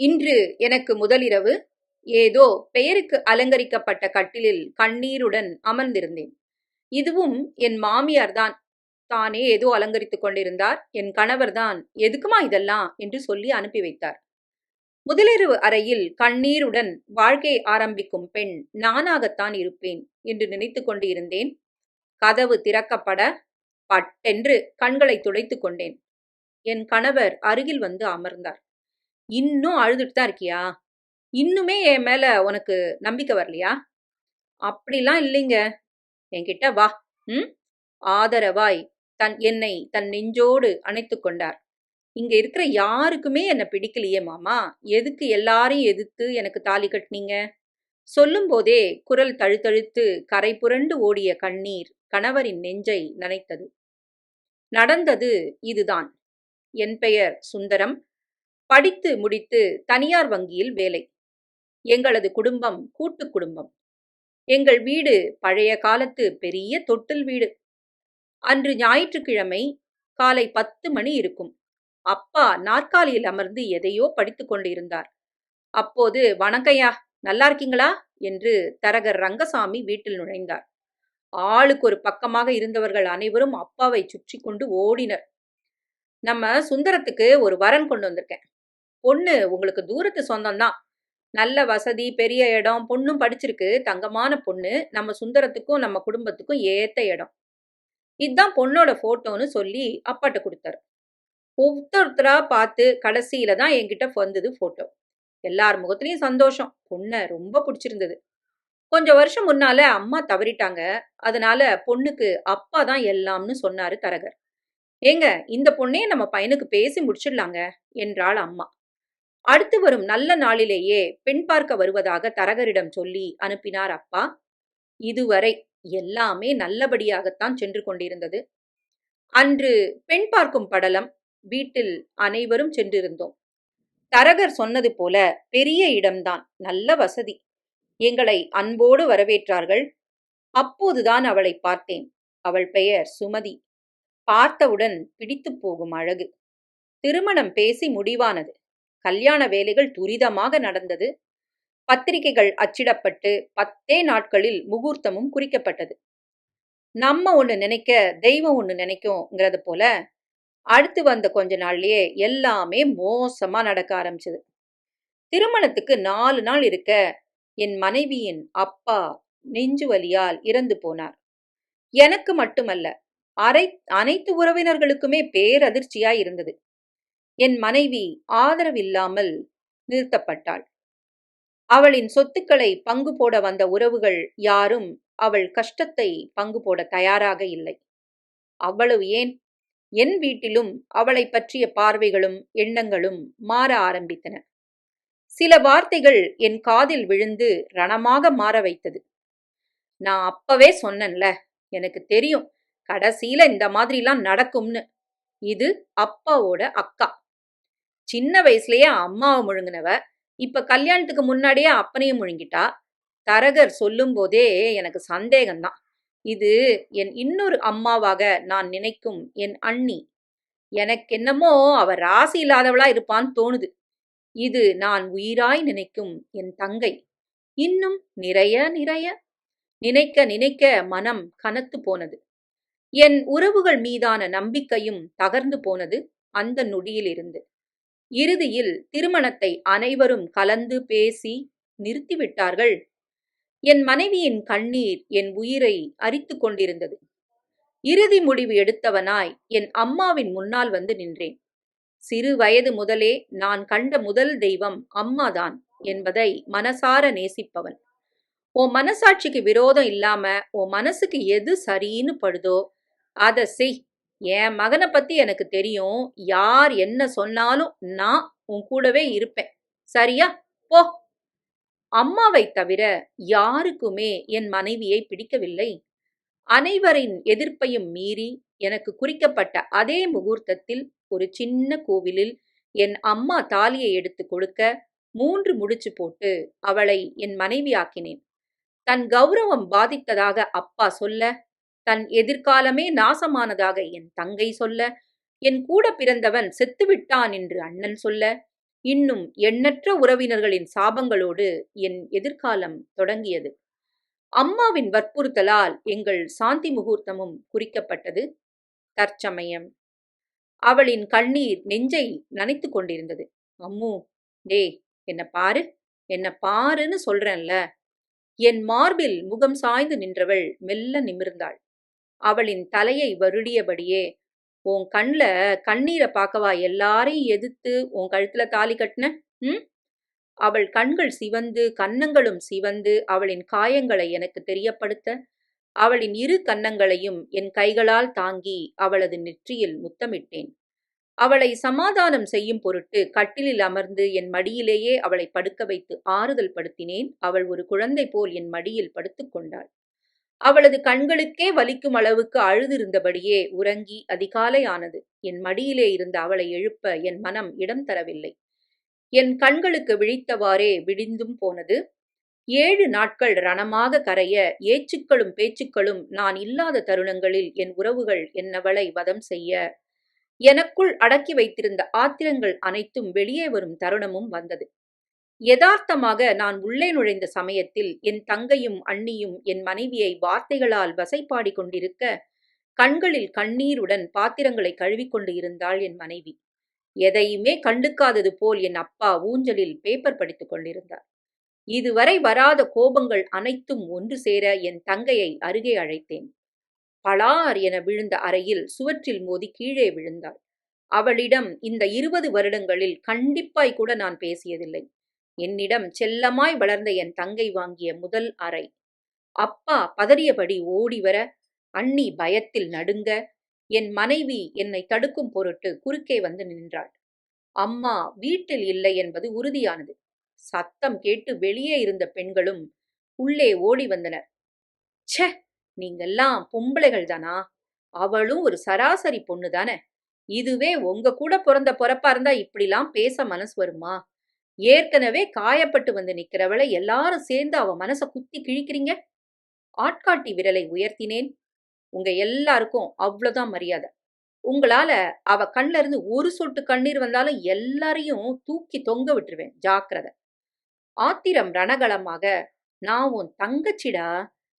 இன்று எனக்கு முதலிரவு. ஏதோ பெயருக்கு அலங்கரிக்கப்பட்ட கட்டிலில் கண்ணீருடன் அமர்ந்திருந்தேன். இதுவும் என் மாமியார்தான் தானே. ஏதோ அலங்கரித்துக் கொண்டிருந்தார். என் கணவர்தான் எதுக்குமா இதெல்லாம்? என்று சொல்லி அனுப்பி வைத்தார். முதலிரவு அறையில் கண்ணீருடன் வாழ்க்கை ஆரம்பிக்கும் பெண் நானாகத்தான் இருப்பேன் என்று நினைத்து கொண்டு இருந்தேன் கதவு திறக்கப்பட பட்டென்று கண்களை துடைத்துக் கொண்டேன். என் கணவர் அருகில் வந்து அமர்ந்தார். இன்னும் அழுதுட்டு தான் இருக்கியா? இன்னுமே என் மேல உனக்கு நம்பிக்கை வரலையா? அப்படிலாம் இல்லைங்க. என்கிட்ட வா. ம்? ஆதரவாய் தன் என்னை தன் நெஞ்சோடு அணைத்து கொண்டார். இங்க இருக்கிற யாருக்குமே என்னை பிடிக்கலையே மாமா. எதுக்கு எல்லாரையும் எதிர்த்து எனக்கு தாலி கட்டினீங்க? சொல்லும் போதே குரல் தழுத்தழுத்து கரை புரண்டு ஓடிய கண்ணீர் கணவரின் நெஞ்சை நனைத்தது. நடந்தது இதுதான். என் பெயர் சுந்தரம். படித்து முடித்து தனியார் வங்கியில் வேலை. எங்களது குடும்பம் கூட்டு குடும்பம். எங்கள் வீடு பழைய காலத்து பெரிய தொட்டில் வீடு. அன்று ஞாயிற்றுக்கிழமை காலை பத்து மணி இருக்கும். அப்பா நாற்காலியில் அமர்ந்து எதையோ படித்துக் கொண்டிருந்தார். அப்போது வணக்கையா நல்லா இருக்கீங்களா? என்று தரகர் ரங்கசாமி வீட்டில் நுழைந்தார். ஆளுக்கு ஒரு பக்கமாக இருந்தவர்கள் அனைவரும் அப்பாவை சுற்றி கொண்டு ஓடினர். நம்ம சுந்தரத்துக்கு ஒரு வரன் கொண்டு வந்திருக்கேன். பொண்ணு உங்களுக்கு தூரத்து சொந்தம்தான். நல்ல வசதி பெரிய இடம் பொண்ணும் படிச்சிருக்கு. தங்கமான பொண்ணு. நம்ம சுந்தரத்துக்கும் நம்ம குடும்பத்துக்கும் ஏத்த இடம். இதுதான் பொண்ணோட போட்டோன்னு சொல்லி அப்பாட்ட கொடுத்தாரு. ஒவ்வொருத்தரா பார்த்து கடைசியில தான் என்கிட்ட வந்தது போட்டோ. எல்லார் முகத்துலயும் சந்தோஷம். பொண்ணை ரொம்ப பிடிச்சிருந்தது. கொஞ்சம் வருஷம் முன்னால அம்மா தவறிட்டாங்க. அதனால பொண்ணுக்கு அப்பா தான் எல்லாம்னு சொன்னாரு தரகர். ஏங்க இந்த பொண்ணே நம்ம பையனுக்கு பேசி முடிச்சிடலாங்க என்றாள் அம்மா. அடுத்து வரும் நல்ல நாளிலேயே பெண் பார்க்க வருவதாக தரகரிடம் சொல்லி அனுப்பினார் அப்பா. இதுவரை எல்லாமே நல்லபடியாகத்தான் சென்று கொண்டிருந்தது. அன்று பெண் பார்க்கும் படலம் வீட்டில் அனைவரும் சென்றிருந்தோம். தரகர் சொன்னது போல பெரிய இடம்தான் நல்ல வசதி. எங்களை அன்போடு வரவேற்றார்கள். அப்போதுதான் அவளை பார்த்தேன். அவள் பெயர் சுமதி. பார்த்தவுடன் பிடித்து போகும் அழகு. திருமணம் பேசி முடிவானது. கல்யாண வேலைகள் துரிதமாக நடந்தது. பத்திரிகைகள் அச்சிடப்பட்டு பத்தே நாட்களில் முகூர்த்தமும் குறிக்கப்பட்டது. நம்ம ஒன்று நினைக்க தெய்வம் ஒன்று நினைக்கும்ங்கிறது போல அடுத்து வந்த கொஞ்ச நாள்லயே எல்லாமே மோசமா நடக்க ஆரம்பிச்சது. திருமணத்துக்கு நாலு நாள் இருக்க என் மனைவியின் அப்பா நெஞ்சு வலியால் இறந்து போனார். எனக்கு மட்டுமல்ல அரை அனைத்து உறவினர்களுக்குமே பேரதிர்ச்சியாய் இருந்தது. என் மனைவி ஆதரவில்லாமல் நிறுத்தப்பட்டாள். அவளின் சொத்துக்களை பங்கு போட வந்த உறவுகள் யாரும் அவள் கஷ்டத்தை பங்கு போட தயாராக இல்லை. அவ்வளவு ஏன்? என் வீட்டிலும் அவளை பற்றிய பார்வைகளும் எண்ணங்களும் மாற ஆரம்பித்தன. சில வார்த்தைகள் என் காதில் விழுந்து ரணமாக மாற வைத்தது. நான் அப்பவே சொன்னேன்ல எனக்கு தெரியும் கடைசியில இந்த மாதிரிலாம் நடக்கும்னு. இது அப்பாவோட அக்கா. சின்ன வயசுலயே அம்மாவை முழுங்கினவ. இப்ப கல்யாணத்துக்கு முன்னாடியே அப்பனையும் முழுங்கிட்டா. தரகர் சொல்லும் போதே எனக்கு சந்தேகம்தான். இது என் இன்னொரு அம்மாவாக நான் நினைக்கும் என் அண்ணி. எனக்கென்னமோ அவ ராசி இல்லாதவளா இருப்பான்னு தோணுது. இது நான் உயிராய் நினைக்கும் என் தங்கை. இன்னும் நிறைய நிறைய. நினைக்க நினைக்க மனம் கனத்து போனது. என் உறவுகள் மீதான நம்பிக்கையும் தகர்ந்து போனது அந்த நொடியிலிருந்து. இறுதியில் திருமணத்தை அனைவரும் கலந்து பேசி நிறுத்திவிட்டார்கள். என் மனைவியின் கண்ணீர் என் உயிரை அரித்து கொண்டிருந்தது. இறுதி முடிவு எடுத்தவனாய் என் அம்மாவின் முன்னால் வந்து நின்றேன். சிறு வயது முதலே நான் கண்ட முதல் தெய்வம் அம்மாதான் என்பதை மனசார நேசிப்பவன். உன் மனசாட்சிக்கு விரோதம் இல்லாம உன் மனசுக்கு எது சரின்னு படுதோ அதை செய் என் மகனை பத்தி எனக்கு தெரியும். யார் என்ன சொன்னாலும் நான் உன் கூடவே இருப்பேன். சரியா? போ. அம்மாவை தவிர யாருக்குமே என் மனைவியை பிடிக்கவில்லை. அனைவரின் எதிர்ப்பையும் மீறி எனக்கு குறிக்கப்பட்ட அதே முகூர்த்தத்தில் ஒரு சின்ன கோவிலில் என் அம்மா தாலியை எடுத்து கொடுக்க மூன்று முடிச்சு போட்டு அவளை என் மனைவியாக்கினேன். தன் கௌரவம் பாதித்ததாக அப்பா சொல்ல தன் எதிர்காலமே நாசமானதாக என் தங்கை சொல்ல என் கூட பிறந்தவன் செத்துவிட்டான் என்று அண்ணன் சொல்ல இன்னும் எண்ணற்ற உறவினர்களின் சாபங்களோடு என் எதிர்காலம் தொடங்கியது. அம்மாவின் வற்புறுத்தலால் எங்கள் சாந்தி முகூர்த்தமும் குறிக்கப்பட்டது. தற்சமயம் அவளின் கண்ணீர் நெஞ்சை நனைத்து கொண்டிருந்தது. அம்மு டே என்ன பாரு என்ன பாருன்னு சொல்றேன்ல. என் மார்பில் முகம் சாய்ந்து நின்றவள் மெல்ல நிமிர்ந்தாள். அவளின் தலையை வருடியபடியே உன் கண்ல கண்ணீரை பார்க்கவா? எல்லாரையும் எதிர்த்து உன் கழுத்துல தாலி கட்டின? ம்? அவள் கண்கள் சிவந்து கன்னங்களும் சிவந்து அவளின் காயங்களை எனக்கு தெரியப்படுத்த. அவளின் இரு கன்னங்களையும் என் கைகளால் தாங்கி அவளது நெற்றியில் முத்தமிட்டேன். அவளை சமாதானம் செய்யும் பொருட்டு கட்டிலில் அமர்ந்து என் மடியிலேயே அவளை படுக்க வைத்து ஆறுதல் படுத்தினேன். அவள் ஒரு குழந்தை போல் என் மடியில் படுத்துக் கொண்டாள். அவளது கண்களுக்கே வலிக்கும் அளவுக்கு அழுதிருந்தபடியே உறங்கி அதிகாலை ஆனது என் மடியிலே இருந்த அவளை எழுப்ப என் மனம் இடம் தரவில்லை. என் கண்களுக்கு விழித்தவாறே விடிந்தும் போனது. ஏழு நாட்கள் ரணமாக கரைய ஏச்சுக்களும் பேச்சுக்களும் நான் இல்லாத தருணங்களில் என் உறவுகள் என்னவளை வதம் செய்ய எனக்குள் அடக்கி வைத்திருந்த ஆத்திரங்கள் அனைத்தும் வெளியே வரும் தருணமும் வந்தது. யதார்த்தமாக நான் உள்ளே நுழைந்த சமயத்தில் என் தங்கையும் அண்ணியும் என் மனைவியை வார்த்தைகளால் வசைப்பாடி கொண்டிருக்க கண்களில் கண்ணீருடன் பாத்திரங்களை கழுவிக்கொண்டு இருந்தாள் என் மனைவி. எதையுமே கண்டுக்காதது போல் என் அப்பா ஊஞ்சலில் பேப்பர் படித்துக் கொண்டிருந்தார். இதுவரை வராத கோபங்கள் அனைத்தும் ஒன்று சேர என் தங்கையை அருகே அழைத்தேன். பளார் என விழுந்த அறையில் சுவற்றில் மோதி கீழே விழுந்தாள். அவளிடம் இந்த இருபது வருடங்களில் கண்டிப்பாய் கூட நான் பேசியதில்லை. என்னிடம் செல்லமாய் வளர்ந்த என் தங்கை வாங்கிய முதல் அறை. அப்பா பதறியபடி ஓடி வர அண்ணி பயத்தில் நடுங்க என் மனைவி என்னை தடுக்கும் பொருட்டு குறுக்கே வந்து நின்றாள். அம்மா வீட்டில் இல்லை என்பது உறுதியானது. சத்தம் கேட்டு வெளியே இருந்த பெண்களும் உள்ளே ஓடி வந்தனர். ச்சே! நீங்கெல்லாம் பொம்பளைகள் தானா? அவளும் ஒரு சராசரி பொண்ணு தானே இதுவே உங்க கூட பிறந்த பொறப்பா இருந்தா இப்படிலாம் பேச மனசு வருமா? ஏற்கனவே காயப்பட்டு வந்து நிக்கிறவளை எல்லாரும் சேர்ந்து அவ மனச குத்தி கிழிக்கிறீங்க? ஆட்காட்டி விரலை உயர்த்தினேன். உங்க எல்லாருக்கும் அவ்வளவுதான் மரியாதை. உங்களால அவ கண்ல இருந்து ஒரு சொட்டு கண்ணீர் வந்தாலும் எல்லாரையும் தூக்கி தொங்க விட்டுருவேன். ஜாக்கிரதை. ஆத்திரம் ரணகலமாக நான் உன் தங்கச்சிடா.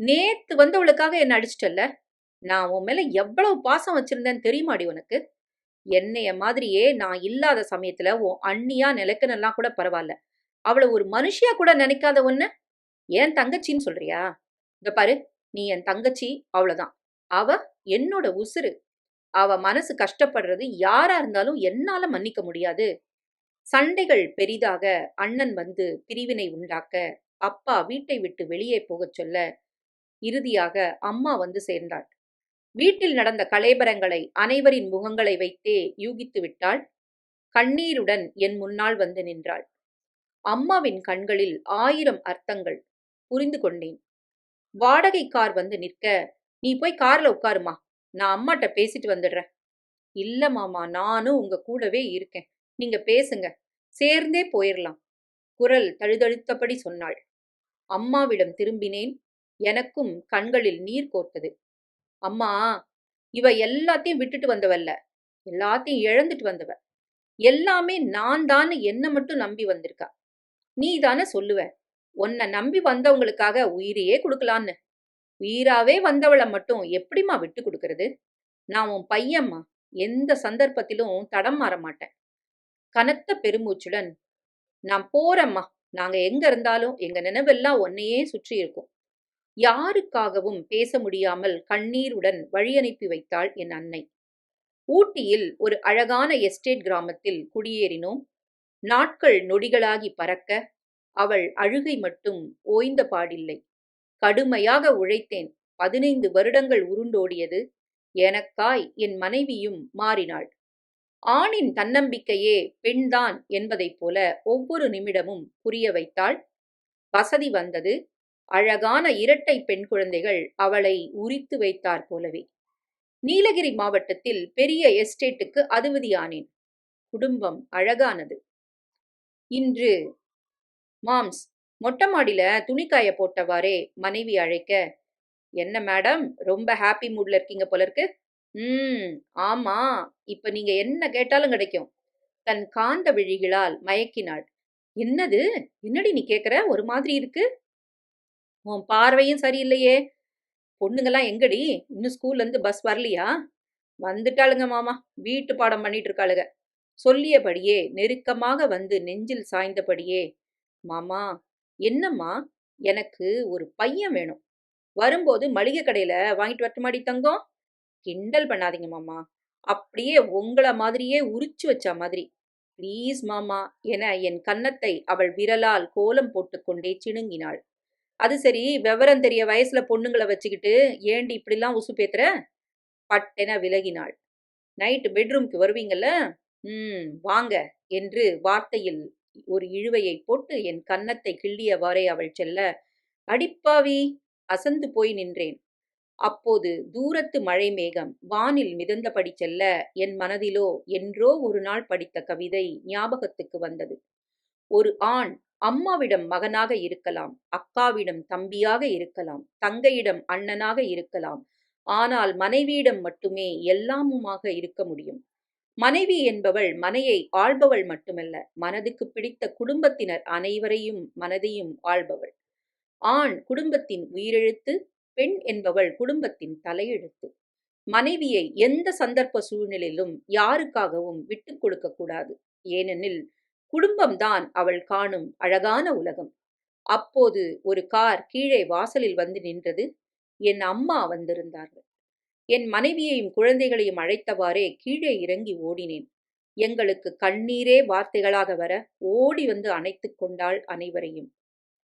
நேத்து வந்தவளுக்காக என்ன அடிச்சிட்டல்ல? நான் உன் மேல எவ்வளவு பாசம் வச்சிருந்தேன்னு தெரியுமாடி உனக்கு? என்னைய மாதிரியே நான் இல்லாத சமயத்துல உன் அண்ணியா நிலைக்கனெல்லாம் கூட பரவாயில்ல. அவளை ஒரு மனுஷியா கூட நினைக்காத ஒண்ணு? ஏன் தங்கச்சின்னு சொல்றியா? இந்த பாரு நீ என் தங்கச்சி அவ்வளவுதான். அவ என்னோட உசுரு அவ மனசு கஷ்டப்படுறது யாரா இருந்தாலும் என்னால மன்னிக்க முடியாது. சண்டைகள் பெரிதாக அண்ணன் வந்து பிரிவினை உண்டாக்க அப்பா வீட்டை விட்டு வெளியே போகச் சொல்ல இறுதியாக அம்மா வந்து சேர்ந்தாள். வீட்டில் நடந்த கலைபரங்களை அனைவரின் முகங்களை வைத்தே யூகித்து விட்டாள். கண்ணீருடன் என் முன்னால் வந்து நின்றாள். அம்மாவின் கண்களில் ஆயிரம் அர்த்தங்கள் புரிந்து கொண்டேன். வாடகை கார் வந்து நிற்க நீ போய் கார்ல உட்காருமா? நான் அம்மாட்ட பேசிட்டு வந்துடுறேன். இல்ல மாமா நானும் உங்க கூடவே இருக்கேன். நீங்க பேசுங்க. சேர்ந்தே போயிடலாம் குரல் தழுதழுத்தபடி சொன்னாள். அம்மாவிடம் திரும்பினேன். எனக்கும் கண்களில் நீர் கோர்த்தது. அம்மா இவ எல்லாத்தையும் விட்டுட்டு வந்தவல்ல. எல்லாத்தையும் இழந்துட்டு வந்தவ. எல்லாமே நான் தான் என்ன மட்டும் நம்பி வந்திருக்கா. நீ தானே சொல்லுவ உன்னை நம்பி வந்தவங்களுக்காக உயிரையே கொடுக்கலான்னு. உயிராவே வந்தவளை மட்டும் எப்படிம்மா விட்டு கொடுக்கறது? நான் உன் பையம்மா எந்த சந்தர்ப்பத்திலும் தடம் மாற மாட்டேன். கனத்த பெருமூச்சுடன் நான் போறேம்மா நாங்க எங்க இருந்தாலும் எங்க நினைவெல்லாம் உன்னையே சுற்றி இருக்கும். யாருக்காகவும் பேச முடியாமல் கண்ணீருடன் வழியனுப்பி வைத்தாள் என் அன்னை. ஊட்டியில் ஒரு அழகான எஸ்டேட் கிராமத்தில் குடியேறினோம். நாட்கள் நொடிகளாகி பறக்க அவள் அழுகை மட்டும் ஓய்ந்த பாடில்லை. கடுமையாக உழைத்தேன். பதினைந்து வருடங்கள் உருண்டோடியது. எனக்காய் என் மனைவியும் மாறினாள். ஆணின் தன்னம்பிக்கையே பெண்தான் என்பதைப் போல ஒவ்வொரு நிமிடமும் புரிய வைத்தாள். வசதி வந்தது. அழகான இரட்டை பெண் குழந்தைகள் அவளை உரித்து வைத்தார் போலவே. நீலகிரி மாவட்டத்தில் பெரிய எஸ்டேட்டுக்கு அதுவதியானேன் குடும்பம் அழகானது. இன்று மாம்ஸ் மொட்டை மாடியில துணிக்காய போட்டவாறே மனைவி அழைக்க என்ன மேடம் ரொம்ப ஹாப்பி மூட்ல இருக்கீங்க போல இருக்கு? ம் ஆமா இப்ப நீங்க என்ன கேட்டாலும் கிடைக்கும். தன் காந்த விழிகளால் மயக்கினாள். என்னது? என்னடி நீ கேக்குற? ஒரு மாதிரி இருக்கு. உன் பார்வையும் சரியில்லையே. பொண்ணுங்கெல்லாம் எங்கடி? இன்னும் ஸ்கூல்ல இருந்து பஸ் வரலையா? வந்துட்டாளுங்க மாமா. வீட்டு பாடம் பண்ணிட்டு இருக்காளுங்க சொல்லியபடியே நெருக்கமாக வந்து நெஞ்சில் சாய்ந்தபடியே மாமா என்னம்மா? எனக்கு ஒரு பையன் வேணும். வரும்போது மளிகை கடையில வாங்கிட்டு வரட்டுமாடி தங்கம்? கிண்டல் பண்ணாதீங்க மாமா. அப்படியே உங்கள மாதிரியே உரிச்சு வச்ச மாதிரி. ப்ளீஸ் மாமா. என என் கன்னத்தை அவள் விரலால் கோலம் போட்டுக்கொண்டே சிணுங்கினாள். அது சரி விவரம் தெரிய வயசுல பொண்ணுங்களை வச்சுக்கிட்டு ஏண்டி இப்படிலாம் உசு பேத்துற? பட்டென விலகினாள். நைட்டு பெட்ரூம்க்கு வருவீங்கள்ல ம் வாங்க என்று வார்த்தையில் ஒரு இழுவையை போட்டு என் கன்னத்தை கிள்ளியவாறே அவள் செல்ல அடிப்பாவி அசந்து போய் நின்றேன். அப்போது தூரத்து மழை மேகம் வானில் மிதந்தபடி செல்ல என் மனதிலோ என்றோ ஒரு நாள் படித்த கவிதை ஞாபகத்துக்கு வந்தது. ஒரு ஆண் அம்மாவிடம் மகனாக இருக்கலாம் அக்காவிடம் தம்பியாக இருக்கலாம் தங்கையிடம் அண்ணனாக இருக்கலாம். ஆனால் மனைவியிடம் மட்டுமே எல்லாமுமாக இருக்க முடியும். மனைவி என்பவள் மனையை ஆள்பவள் மட்டுமல்ல மனதுக்கு பிடித்த குடும்பத்தினர் அனைவரையும் மனதையும் ஆள்பவள். ஆண் குடும்பத்தின் உயிரெழுத்து பெண் என்பவள் குடும்பத்தின் தலையெழுத்து. மனைவியை எந்த சந்தர்ப்ப சூழ்நிலையிலும் யாருக்காகவும் விட்டுக் கொடுக்க கூடாது. ஏனெனில் குடும்பம்தான் அவள் காணும் அழகான உலகம். அப்போது ஒரு கார் கீழே வாசலில் வந்து நின்றது. என் அம்மா வந்திருந்தார்கள். என் மனைவியையும் குழந்தைகளையும் அழைத்தவாறே கீழே இறங்கி ஓடினேன். எங்களுக்கு கண்ணீரே வார்த்தைகளாக வர ஓடி வந்து அணைத்து கொண்டாள் அனைவரையும்.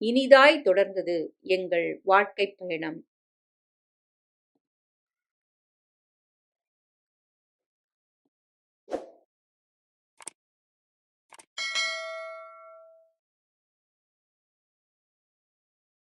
இனிதாய் தொடர்ந்தது எங்கள் வாழ்க்கை பயணம்.